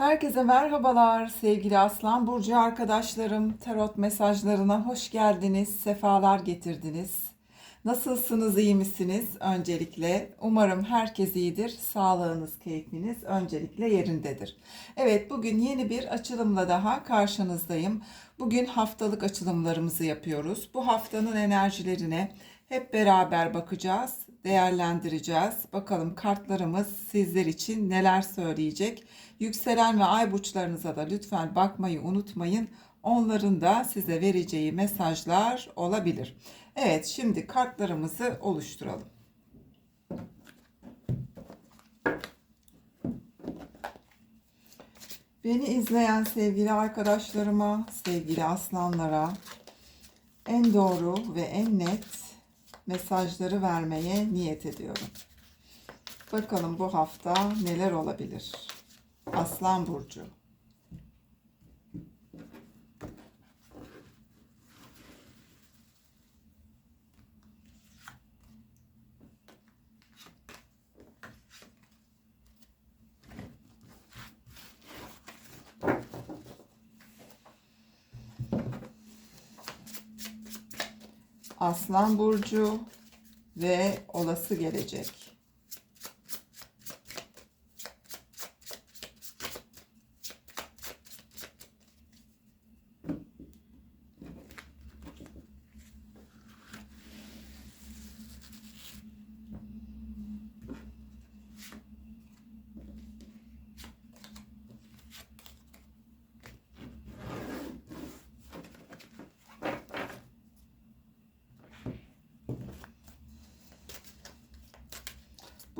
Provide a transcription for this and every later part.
Herkese merhabalar sevgili Aslan Burcu arkadaşlarım. Tarot mesajlarına hoş geldiniz, sefalar getirdiniz. Nasılsınız, iyi misiniz? Öncelikle umarım herkes iyidir. Sağlığınız, keyfiniz öncelikle yerindedir. Evet, bugün yeni bir açılımla daha karşınızdayım. Bugün haftalık açılımlarımızı yapıyoruz. Bu haftanın enerjilerine hep beraber bakacağız, değerlendireceğiz. Bakalım kartlarımız sizler için neler söyleyecek. Yükselen ve ay burçlarınıza da lütfen bakmayı unutmayın. Onların da size vereceği mesajlar olabilir. Evet, şimdi kartlarımızı oluşturalım. Beni izleyen sevgili arkadaşlarıma, sevgili aslanlara en doğru ve en net mesajları vermeye niyet ediyorum. Bakalım bu hafta neler olabilir? Aslan burcu. Aslan burcu ve olası gelecek.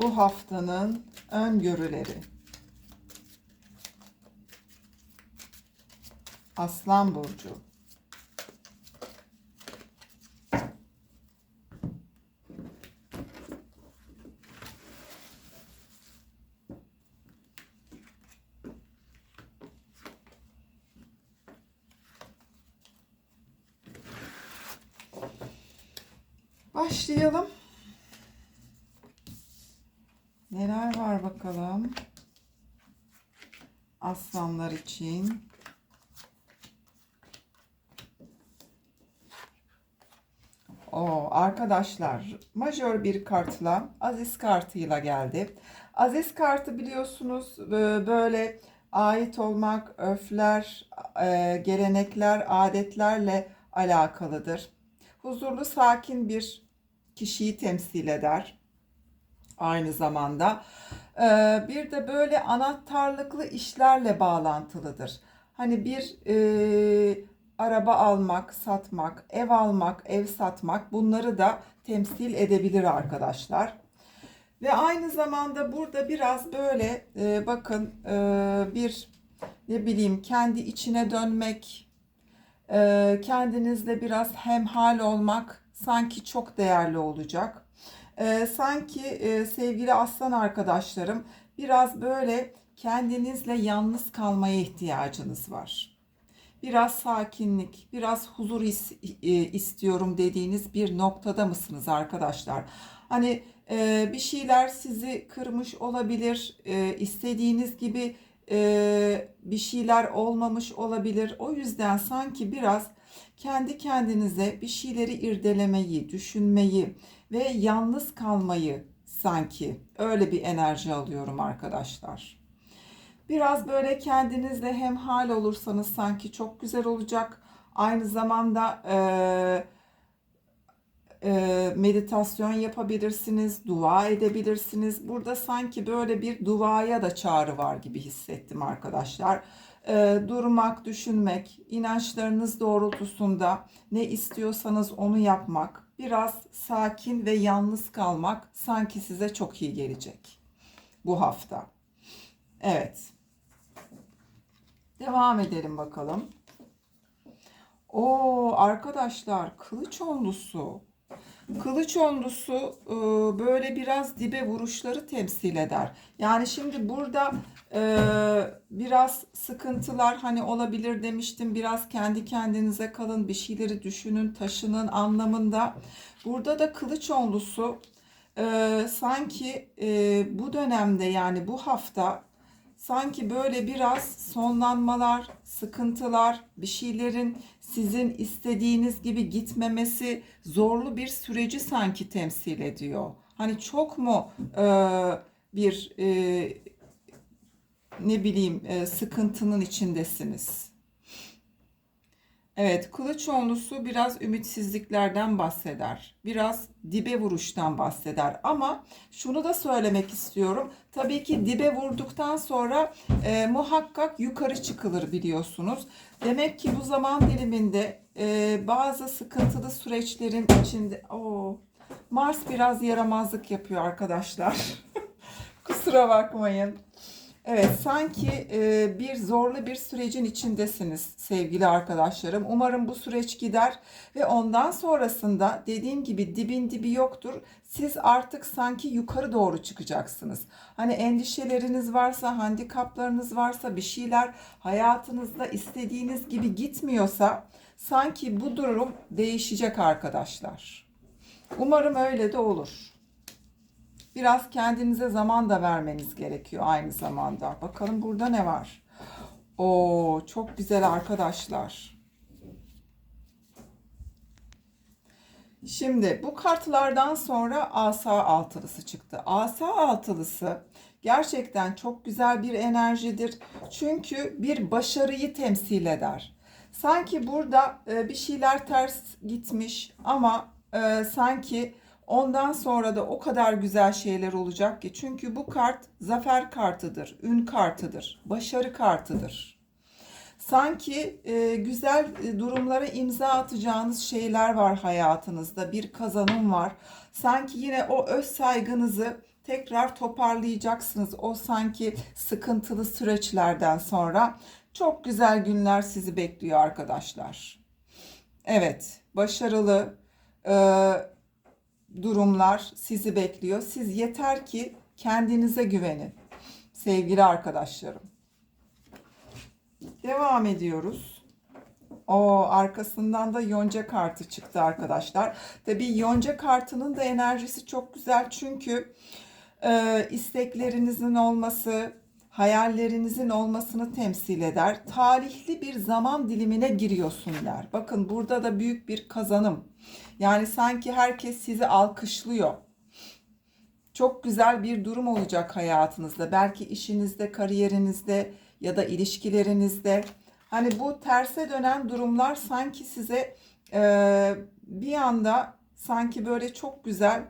Bu haftanın öngörüleri. Aslan burcu. Başlayalım. Neler var bakalım? Aslanlar için. O arkadaşlar majör bir kartla Aziz kartıyla geldi. Aziz kartı biliyorsunuz böyle ait olmak, öfler, e, gelenekler, adetlerle alakalıdır. Huzurlu, sakin bir kişiyi temsil eder aynı zamanda. Ee, bir de böyle anahtarlıklı işlerle bağlantılıdır. Hani bir e, araba almak, satmak, ev almak, ev satmak bunları da temsil edebilir arkadaşlar. Ve aynı zamanda burada biraz böyle e, bakın e, bir ne bileyim kendi içine dönmek, e, kendinizle biraz hemhal olmak sanki çok değerli olacak e, sanki e, sevgili aslan arkadaşlarım biraz böyle kendinizle yalnız kalmaya ihtiyacınız var. Biraz sakinlik, biraz huzur is, e, istiyorum dediğiniz bir noktada mısınız arkadaşlar? Hani e, bir şeyler sizi kırmış olabilir, e, istediğiniz gibi e, bir şeyler olmamış olabilir. O yüzden sanki biraz kendi kendinize bir şeyleri irdelemeyi, düşünmeyi, ve yalnız kalmayı sanki öyle bir enerji alıyorum arkadaşlar. Biraz böyle kendinizle hemhal olursanız sanki çok güzel olacak. Aynı zamanda e, e, meditasyon yapabilirsiniz, dua edebilirsiniz. Burada sanki böyle bir duaya da çağrı var gibi hissettim arkadaşlar. E, durmak, düşünmek, inançlarınız doğrultusunda ne istiyorsanız onu yapmak, biraz sakin ve yalnız kalmak sanki size çok iyi gelecek bu hafta. Evet. Devam edelim bakalım. O arkadaşlar kılıç onlusu. Kılıç onlusu e, böyle biraz dibe vuruşları temsil eder. Yani şimdi burada e, biraz sıkıntılar hani olabilir demiştim. Biraz kendi kendinize kalın, bir şeyleri düşünün, taşının anlamında. Burada da kılıç onlusu e, sanki bu dönemde yani bu hafta sanki böyle biraz sonlanmalar, sıkıntılar, bir şeylerin sizin istediğiniz gibi gitmemesi zorlu bir süreci sanki temsil ediyor. Hani çok mu e, bir e, ne bileyim e, sıkıntının içindesiniz? Evet, kılıç onlusu biraz ümitsizliklerden bahseder. Biraz dibe vuruştan bahseder. Ama şunu da söylemek istiyorum. Tabii ki dibe vurduktan sonra e, muhakkak yukarı çıkılır biliyorsunuz. Demek ki bu zaman diliminde e, bazı sıkıntılı süreçlerin içinde... Oo, Mars biraz yaramazlık yapıyor arkadaşlar. Kusura bakmayın. Evet, sanki e, bir zorlu bir sürecin içindesiniz sevgili arkadaşlarım. Umarım bu süreç gider ve ondan sonrasında dediğim gibi dibin dibi yoktur. Siz artık sanki yukarı doğru çıkacaksınız. Hani endişeleriniz varsa, handikaplarınız varsa, bir şeyler hayatınızda istediğiniz gibi gitmiyorsa sanki bu durum değişecek arkadaşlar. Umarım öyle de olur. Biraz kendinize zaman da vermeniz gerekiyor aynı zamanda. Bakalım burada ne var? Oo, çok güzel arkadaşlar. Şimdi bu kartlardan sonra asa altılısı çıktı. Asa altılısı gerçekten çok güzel bir enerjidir. Çünkü bir başarıyı temsil eder. Sanki burada e, bir şeyler ters gitmiş ama e, sanki Ondan sonra da o kadar güzel şeyler olacak ki. Çünkü bu kart zafer kartıdır, ün kartıdır, başarı kartıdır. Sanki e, güzel e, durumlara imza atacağınız şeyler var hayatınızda. Bir kazanım var. Sanki yine o öz saygınızı tekrar toparlayacaksınız. O sanki sıkıntılı süreçlerden sonra çok güzel günler sizi bekliyor arkadaşlar. Evet, başarılı, e, durumlar sizi bekliyor. Siz yeter ki kendinize güvenin. Sevgili arkadaşlarım. Devam ediyoruz. O arkasından da yonca kartı çıktı arkadaşlar. Tabii yonca kartının da enerjisi çok güzel çünkü e, isteklerinizin olması, hayallerinizin olmasını temsil eder. Talihli bir zaman dilimine giriyorsun der. Bakın burada da büyük bir kazanım. Yani sanki herkes sizi alkışlıyor. Çok güzel bir durum olacak hayatınızda. Belki işinizde, kariyerinizde ya da ilişkilerinizde. Hani bu terse dönen durumlar sanki size e, bir anda sanki böyle çok güzel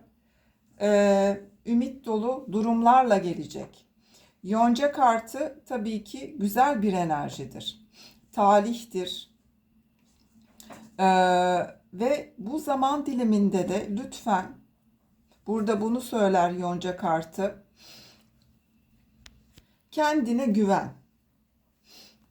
e, ümit dolu durumlarla gelecek. Yonca kartı tabii ki güzel bir enerjidir. Talihtir. Ee, ve bu zaman diliminde de lütfen burada bunu söyler Yonca kartı. Kendine güven.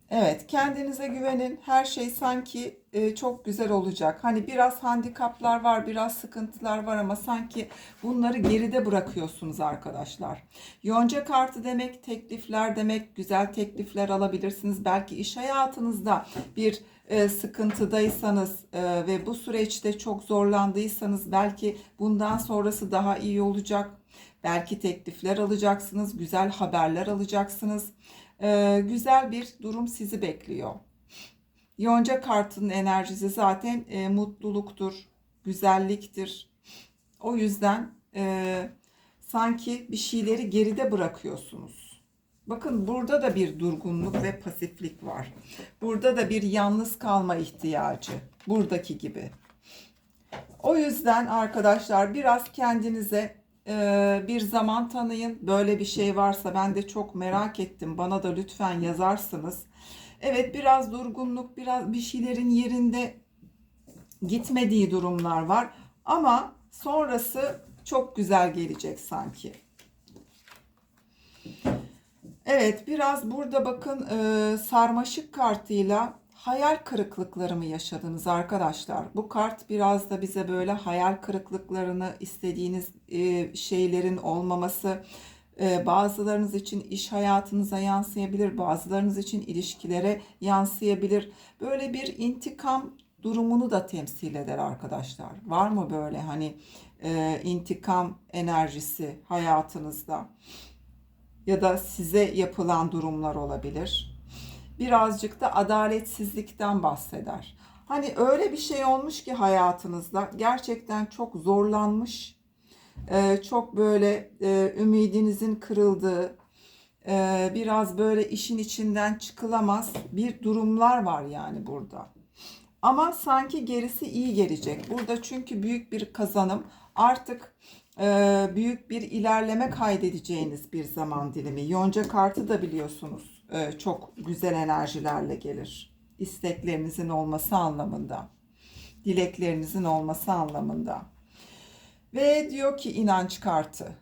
Evet, kendinize güvenin. Her şey sanki e, çok güzel olacak. Hani biraz handikaplar var, biraz sıkıntılar var ama sanki bunları geride bırakıyorsunuz arkadaşlar. Yonca kartı demek teklifler demek, güzel teklifler alabilirsiniz. Belki iş hayatınızda bir e, sıkıntıdaysanız e, ve bu süreçte çok zorlandıysanız belki bundan sonrası daha iyi olacak. Belki teklifler alacaksınız, güzel haberler alacaksınız e, güzel bir durum sizi bekliyor. Yonca kartının enerjisi zaten e, mutluluktur, güzelliktir. O yüzden e, sanki bir şeyleri geride bırakıyorsunuz. Bakın burada da bir durgunluk ve pasiflik var. Burada da bir yalnız kalma ihtiyacı. Buradaki gibi. O yüzden arkadaşlar biraz kendinize ee, bir zaman tanıyın. Böyle bir şey varsa ben de çok merak ettim. Bana da lütfen yazarsınız. Evet biraz durgunluk, biraz bir şeylerin yerinde gitmediği durumlar var. Ama sonrası çok güzel gelecek sanki. Evet biraz burada bakın e, sarmaşık kartıyla hayal kırıklıkları mı yaşadınız arkadaşlar? Bu kart biraz da bize böyle hayal kırıklıklarını istediğiniz e, şeylerin olmaması bazılarınız için iş hayatınıza yansıyabilir, bazılarınız için ilişkilere yansıyabilir. Böyle bir intikam durumunu da temsil eder arkadaşlar. Var mı böyle hani e, intikam enerjisi hayatınızda? ya da size yapılan durumlar olabilir. Birazcık da adaletsizlikten bahseder. Hani öyle bir şey olmuş ki hayatınızda gerçekten çok zorlanmış, e, çok böyle e, ümidinizin kırıldığı, e, biraz böyle işin içinden çıkılamaz bir durumlar var yani burada. Ama sanki gerisi iyi gelecek. Burada çünkü büyük bir kazanım. Artık e, büyük bir ilerleme kaydedeceğiniz bir zaman dilimi. Yonca kartı da biliyorsunuz e, çok güzel enerjilerle gelir. İsteklerinizin olması anlamında. Dileklerinizin olması anlamında. Ve diyor ki inanç kartı.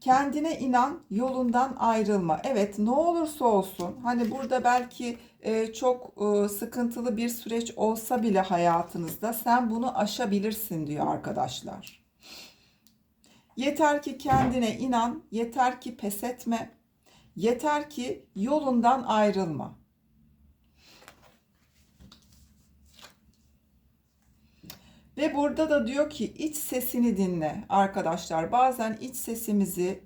Kendine inan, yolundan ayrılma. Evet, ne olursa olsun. Hani burada belki e, çok e, sıkıntılı bir süreç olsa bile hayatınızda sen bunu aşabilirsin diyor arkadaşlar. Yeter ki kendine inan, yeter ki pes etme, yeter ki yolundan ayrılma. Ve burada da diyor ki iç sesini dinle arkadaşlar. Bazen iç sesimizi,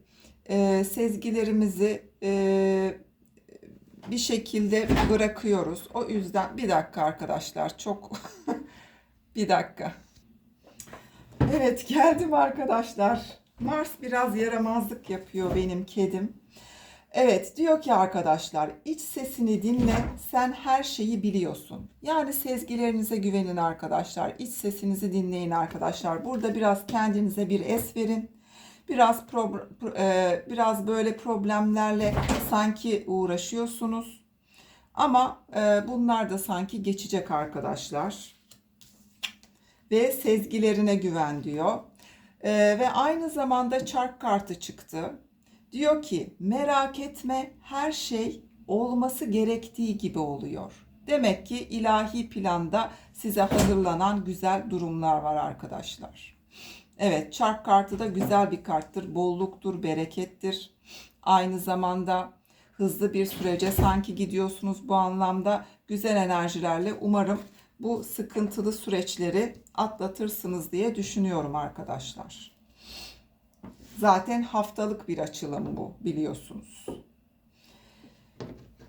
e, sezgilerimizi e, bir şekilde bırakıyoruz. O yüzden bir dakika arkadaşlar çok bir dakika. Evet geldim arkadaşlar. Mars biraz yaramazlık yapıyor benim kedim. Evet diyor ki arkadaşlar iç sesini dinle sen her şeyi biliyorsun. Yani sezgilerinize güvenin arkadaşlar. İç sesinizi dinleyin arkadaşlar. Burada biraz kendinize bir es verin. Biraz pro, e, biraz böyle problemlerle sanki uğraşıyorsunuz. Ama e, bunlar da sanki geçecek arkadaşlar. Ve sezgilerine güven diyor. E, ve aynı zamanda çark kartı çıktı. Diyor ki merak etme her şey olması gerektiği gibi oluyor. Demek ki ilahi planda size hazırlanan güzel durumlar var arkadaşlar. Evet çark kartı da güzel bir karttır. Bolluktur, berekettir. Aynı zamanda hızlı bir sürece sanki gidiyorsunuz bu anlamda güzel enerjilerle umarım bu sıkıntılı süreçleri atlatırsınız diye düşünüyorum arkadaşlar. Zaten haftalık bir açılım bu biliyorsunuz.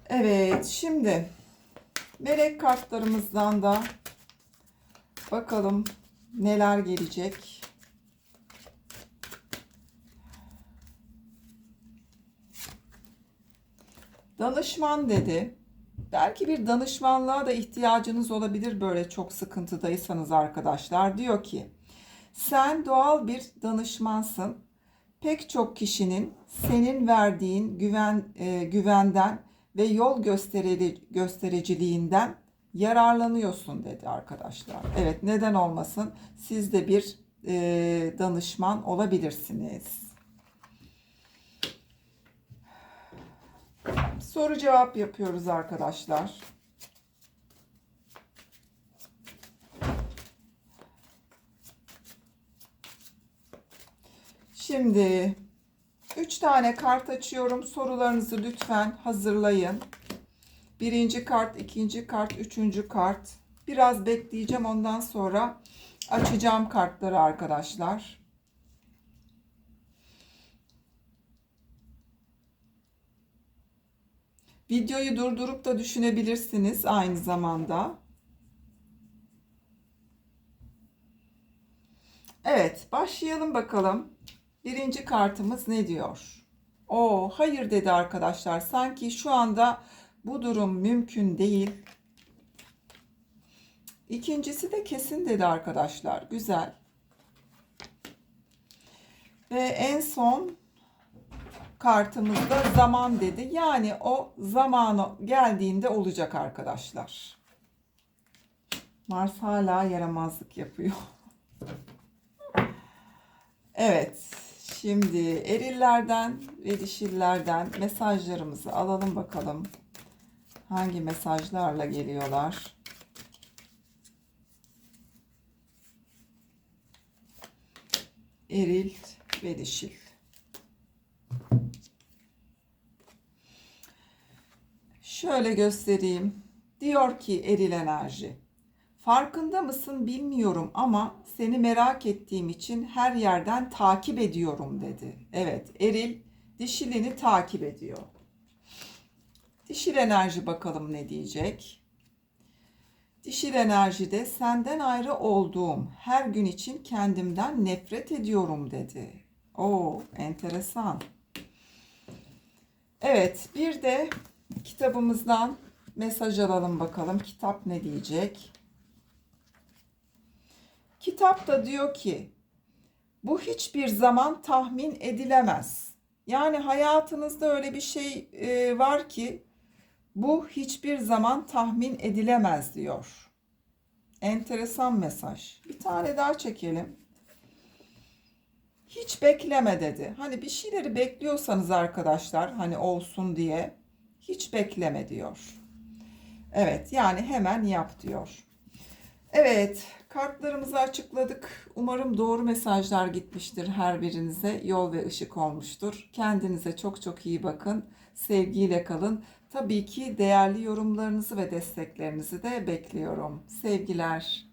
Evet şimdi melek kartlarımızdan da bakalım neler gelecek. Danışman dedi. Belki bir danışmanlığa da ihtiyacınız olabilir böyle çok sıkıntıdaysanız arkadaşlar. Diyor ki sen doğal bir danışmansın pek çok kişinin senin verdiğin güven e, güvenden ve yol gösterici, göstericiliğinden yararlanıyorsun dedi arkadaşlar. Evet neden olmasın? Siz de bir e, danışman olabilirsiniz. Soru cevap yapıyoruz arkadaşlar. Şimdi 3 tane kart açıyorum. Sorularınızı lütfen hazırlayın. Birinci kart, ikinci kart, üçüncü kart. Biraz bekleyeceğim ondan sonra açacağım kartları arkadaşlar. Videoyu durdurup da düşünebilirsiniz aynı zamanda. Evet, başlayalım bakalım. Birinci kartımız ne diyor? O hayır dedi arkadaşlar. Sanki şu anda bu durum mümkün değil. İkincisi de kesin dedi arkadaşlar. Güzel. Ve en son kartımızda zaman dedi. Yani o zamanı geldiğinde olacak arkadaşlar. Mars hala yaramazlık yapıyor. Evet. Şimdi erillerden ve dişillerden mesajlarımızı alalım bakalım. Hangi mesajlarla geliyorlar? Eril ve dişil. Şöyle göstereyim. Diyor ki eril enerji. Farkında mısın bilmiyorum ama seni merak ettiğim için her yerden takip ediyorum dedi. Evet, eril dişilini takip ediyor. Dişil enerji bakalım ne diyecek. Dişil enerjide senden ayrı olduğum her gün için kendimden nefret ediyorum dedi. Oo, enteresan. Evet, bir de kitabımızdan mesaj alalım bakalım. Kitap ne diyecek? Kitap da diyor ki bu hiçbir zaman tahmin edilemez. Yani hayatınızda öyle bir şey e, var ki bu hiçbir zaman tahmin edilemez diyor. Enteresan mesaj. Bir tane daha çekelim. Hiç bekleme dedi. Hani bir şeyleri bekliyorsanız arkadaşlar hani olsun diye hiç bekleme diyor. Evet yani hemen yap diyor. Evet kartlarımızı açıkladık. Umarım doğru mesajlar gitmiştir her birinize. Yol ve ışık olmuştur. Kendinize çok çok iyi bakın. Sevgiyle kalın. Tabii ki değerli yorumlarınızı ve desteklerinizi de bekliyorum. Sevgiler.